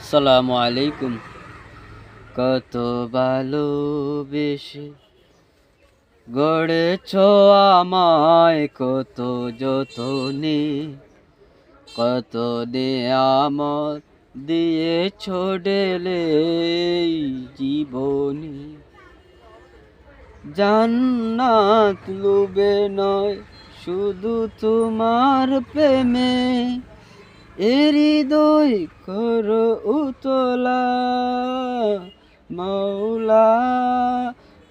সালামু আলাইকুম কত ভালোবেসে গড়েছ আমায়, কত যতনে, কত আমার দিয়ে ছোড়েলে জীবনী। জান্নাত লুবে নয়, শুধু তোমার প্রেমে হৃদয় কর উতলা, মৌলা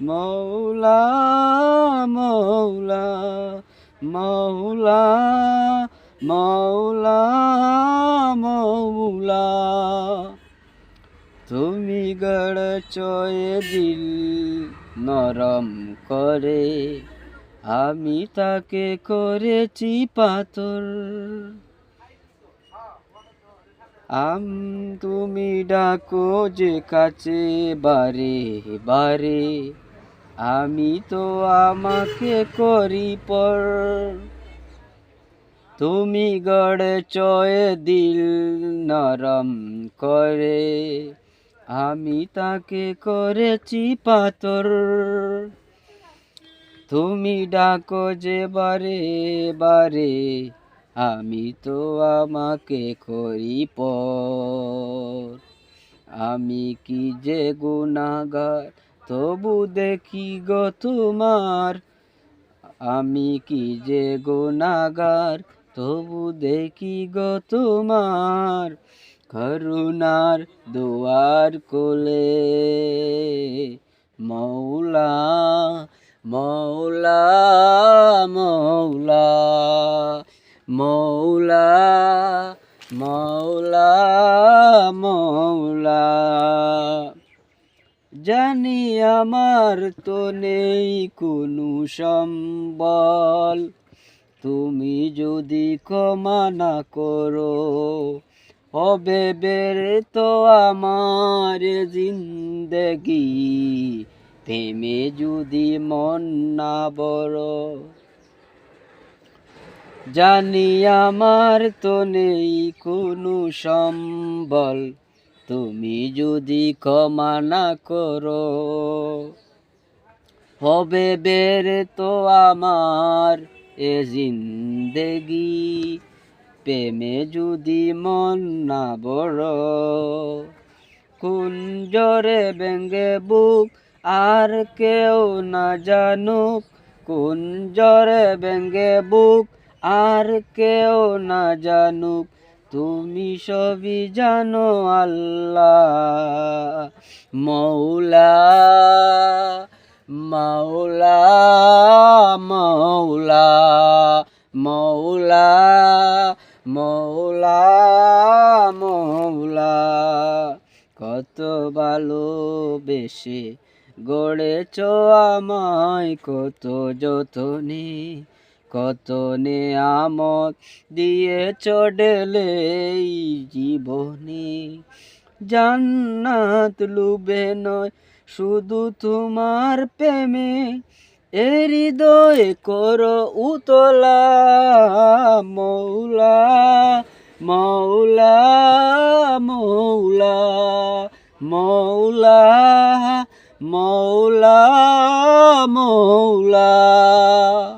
মৌলা মৌলা মৌলা মৌলা মৌলা। তুমি গড়চয়ে দিল নরম করে, আমি তাকে করেছি পাথর। আম তুমি ডাকো যে কাছে বারে বারে, আমি তো আমাকে করি পর। তুমি গড়ে চয়ে দিল নরম করে, আমি তাকে করেছি পাতর তুমি ডাকো যে বারে বারে আমি তো আমাকে করি পর। আমি কি যে গুণাগার তবু দেখি গো তোমার। আমি কি যে গুণাগার তবু দেখি গো তোমার। করুণার দুয়ার কোলে, মৌলা মৌলা মৌলা মৌলা। জানি আমার তো নেই কোনো সম্বল। তুমি যদি ক্ষমা না করো, হবে বেড়ে তো আমার জিন্দগি। প্রেমে যদি মন না বড় জানি আমার তো নেই কোনো সম্বল, তুমি যদি ক্ষমা না করো, হবে বের তো আমার এ জিন্দেগি, প্রেমে যদি মন না বড় কোন জরে ব্যঙ্গে বুক আর কেউ না জানুক কোন জরে ব্যঙ্গে বুক আর কেউ না জানুক, তুমি সবই জানো আল্লাহ। মৌলা মৌলা মৌলা মৌলা মৌলা মৌলা। কত ভালোবেসে গড়েছ আমায়, কত যতনে কত নেয়ামত দিয়ে চডেলে জীবনে। জান্নাত লুবে নয়, শুধু তোমার প্রেমে। হৃদয় কর উতলা মৌলা মৌলা মৌলা মৌলা মৌলা মৌলা।